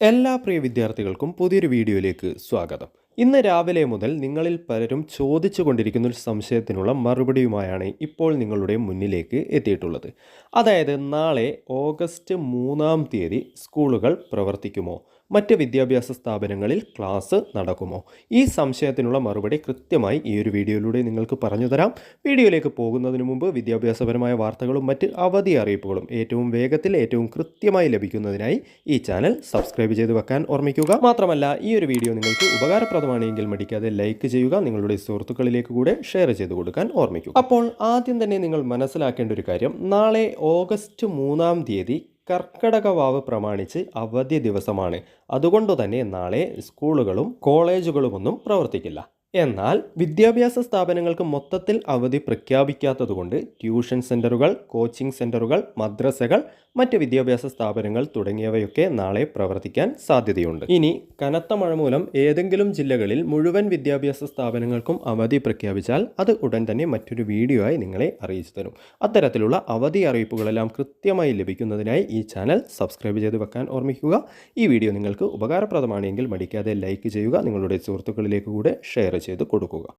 എല്ലാ പ്രിയ വിദ്യാർത്ഥികൾക്കും പുതിയൊരു വീഡിയോയിലേക്ക് സ്വാഗതം. ഇന്ന് രാവിലെ മുതൽ നിങ്ങളിൽ പലരും ചോദിച്ചു കൊണ്ടിരിക്കുന്ന ഒരു സംശയത്തിനുള്ള മറുപടിയുമായാണ് ഇപ്പോൾ നിങ്ങളുടെ മുന്നിലേക്ക് എത്തിയിട്ടുള്ളത്. അതായത് നാളെ ഓഗസ്റ്റ് മൂന്നാം തീയതി സ്കൂളുകൾ പ്രവർത്തിക്കുമോ? മറ്റ് വിദ്യാഭ്യാസ സ്ഥാപനങ്ങളിൽ ക്ലാസ് നടക്കുമോ? ഈ സംശയത്തിനുള്ള മറുപടി കൃത്യമായി ഈ ഒരു വീഡിയോയിലൂടെ നിങ്ങൾക്ക് പറഞ്ഞു തരാം. വീഡിയോയിലേക്ക് പോകുന്നതിന് മുമ്പ് വിദ്യാഭ്യാസപരമായ വാർത്തകളും മറ്റ് അവധി അറിയിപ്പുകളും ഏറ്റവും വേഗത്തിൽ ഏറ്റവും കൃത്യമായി ലഭിക്കുന്നതിനായി ഈ ചാനൽ സബ്സ്ക്രൈബ് ചെയ്ത് വെക്കാൻ ഓർമ്മിക്കുക. മാത്രമല്ല ഈ ഒരു വീഡിയോ നിങ്ങൾക്ക് ഉപകാരപ്രദമാണെങ്കിൽ മടിക്കാതെ ലൈക്ക് ചെയ്യുക നിങ്ങളുടെ സുഹൃത്തുക്കളിലേക്ക് കൂടെ ഷെയർ ചെയ്ത് കൊടുക്കാൻ ഓർമ്മിക്കുക. അപ്പോൾ ആദ്യം തന്നെ നിങ്ങൾ മനസ്സിലാക്കേണ്ട ഒരു കാര്യം നാളെ ഓഗസ്റ്റ് മൂന്നാം തീയതി കർക്കടക വാവ് പ്രമാണിച്ച് അവധി ദിവസമാണ്. അതുകൊണ്ട് തന്നെ നാളെ സ്കൂളുകളും കോളേജുകളുമൊന്നും പ്രവർത്തിക്കില്ല. എന്നാൽ വിദ്യാഭ്യാസ സ്ഥാപനങ്ങൾക്ക് മൊത്തത്തിൽ അവധി പ്രഖ്യാപിക്കാത്തതുകൊണ്ട് ട്യൂഷൻ സെന്ററുകൾ കോച്ചിംഗ് സെന്ററുകൾ മദ്രസകൾ മറ്റ് വിദ്യാഭ്യാസ സ്ഥാപനങ്ങൾ തുടങ്ങിയവയൊക്കെ നാളെ പ്രവർത്തിക്കാൻ സാധ്യതയുണ്ട്. ഇനി കനത്ത മഴ മൂലം ഏതെങ്കിലും ജില്ലകളിൽ മുഴുവൻ വിദ്യാഭ്യാസ സ്ഥാപനങ്ങൾക്കും അവധി പ്രഖ്യാപിച്ചാൽ അത് ഉടൻ തന്നെ മറ്റൊരു വീഡിയോ ആയി നിങ്ങളെ അറിയിച്ചു തരും. അത്തരത്തിലുള്ള അവധി അറിയിപ്പുകളെല്ലാം കൃത്യമായി ലഭിക്കുന്നതിനായി ഈ ചാനൽ സബ്സ്ക്രൈബ് ചെയ്ത് വെക്കാൻ ഓർമ്മിക്കുക. ഈ വീഡിയോ നിങ്ങൾക്ക് ഉപകാരപ്രദമാണെങ്കിൽ മടിക്കാതെ ലൈക്ക് ചെയ്യുക നിങ്ങളുടെ സുഹൃത്തുക്കളിലേക്ക് കൂടെ ഷെയർ ചെയ്ത് കൊടുക്കുക.